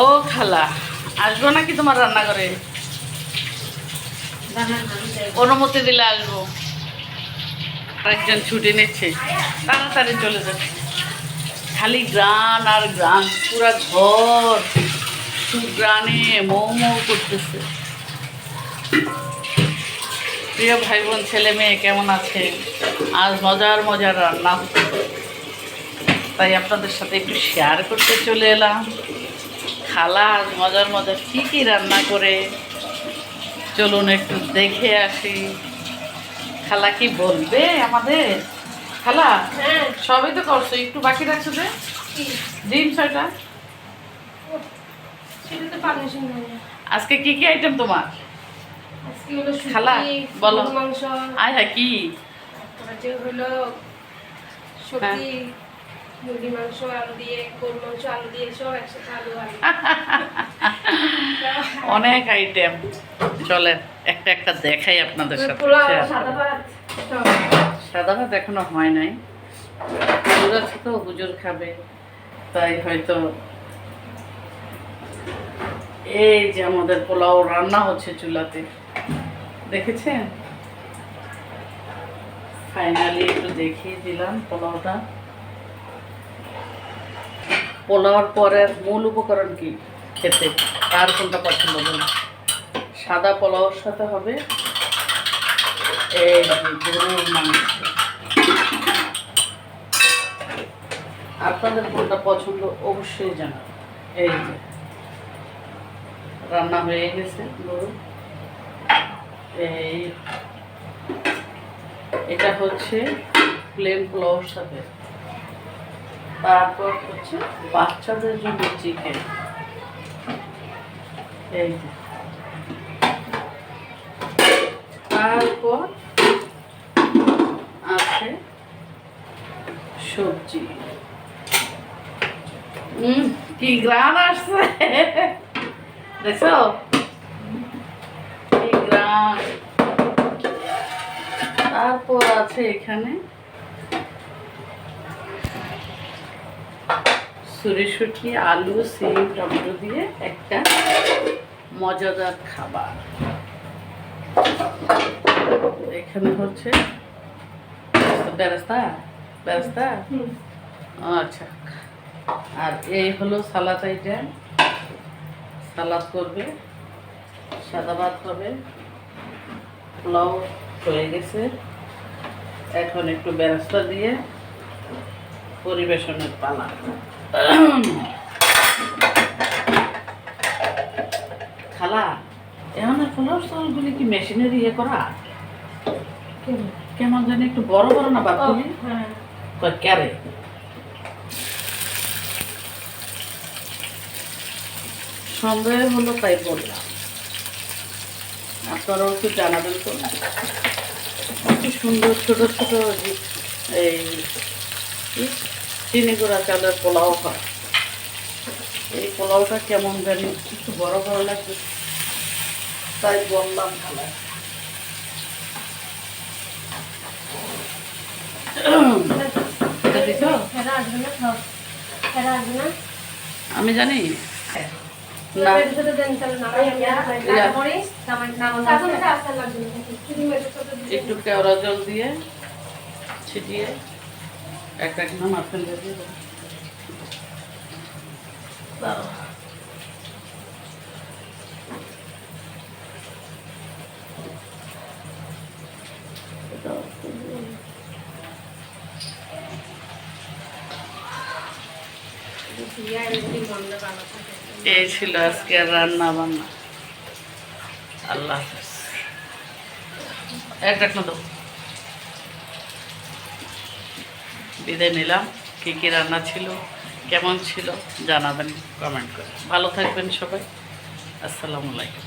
ও খালা, আসব নাকি তোমার রান্নাঘরে? অনুমতি দিলে আসব। একজন ছুটি নিচ্ছে, তাড়াতাড়ি চলে যাচ্ছে। খালি গ্রান আর গ্রান, পুরা ঘর গ্রানে মৌ করতেছে। প্রিয় ভাই বোন ছেলে মেয়ে কেমন আছে আজ মজার মজার রান্না তাই আপনাদের সাথে একটু শেয়ার করতে চলে এলাম। খালা মজার মজার কী কী রান্না করে? চলুন একটু দেখে আসি। খালা কি বলবে আমাদের? খালা হ্যাঁ। সবই তো করছ একটু বাকি রাখছো যে? ডিম ছয়টা? পারমিশন আজকে কি কি আইটেম তোমার? আজকে হলো খালা, বলো। মাংস। আয় হ্যাঁ কি? হলো মুরগি মাংস আলু দিয়ে গরুর মাংস আলু দিয়ে সব একসাথে আলু আলু অনেক আইটেম চলেন একটা একটা দেখাই আপনাদের সাথে। সাদা ভাত এখনও হয় নাই। হুজুর আছে তো হুজুর খাবে। তাই হয়তো এই যে আমাদের পোলাও রান্না হচ্ছে চুলাতে। দেখেছেন? ফাইনালি একটু দেখিয়ে দিলাম পোলাওটা। পোলাওর পরের মূল উপকরণ কি? খেতে। তার কোনটা পছন্দ বলুন? সাদা পোলাওর সাথে হবে এই আপনাদের কোনটা পছন্দ অবশ্যই জানান। এই যে, রান্না হয়ে গেছে গরু। এই, এটা হচ্ছে প্লেন পোলাওর সাথে। তারপর হচ্ছে বাচ্চাদের জন্য চিকেন তারপর আছে সবজি। উম, কি গ্রান আসছে? দেখছ? কি তারপর আছে এখানে সুরিশুটি আলু সিম টমেটো দিয়ে একটা মজাদার খাবার। এখানে হচ্ছে বেরেস্তা বেরেস্তা হুম। আচ্ছা। আর এই হলো সালাদ আইটেম। সালাদ করবে সাদা ভাত হবে। পোলাও হয়ে গেছে। এখন একটু বেরেস্তা দিয়ে পরিবেশনের পালা। খালা এখন পোলাও চালগুলি কি মেশিনের ইয়ে করা? কেমন? জানি একটু বড় বড় না কয় ক্যারে সন্দেহ হলো তাই বললাম। আপনারাও একটু জানাবেন তো। কি সুন্দর ছোট ছোট এই চিনি গুঁড়া চালের পোলাও হয়। এই পোলাওটা কেমন জানি একটু বড় বড় লাগবে তাই বললাম ভালো আমি জানি। একটু কেওড়া জল দিয়ে ছিটিয়ে মাখন দিয়ে দেবো। দিয়া। এই ছিল আজকে রান্না বান্না আল্লাহ হাফেজ এক ডাকনা দাও বিদায় নিলাম কী কী রান্না ছিল কেমন ছিল জানাবেন। কমেন্ট করে। ভালো থাকবেন সবাই। আসসালামু আলাইকুম।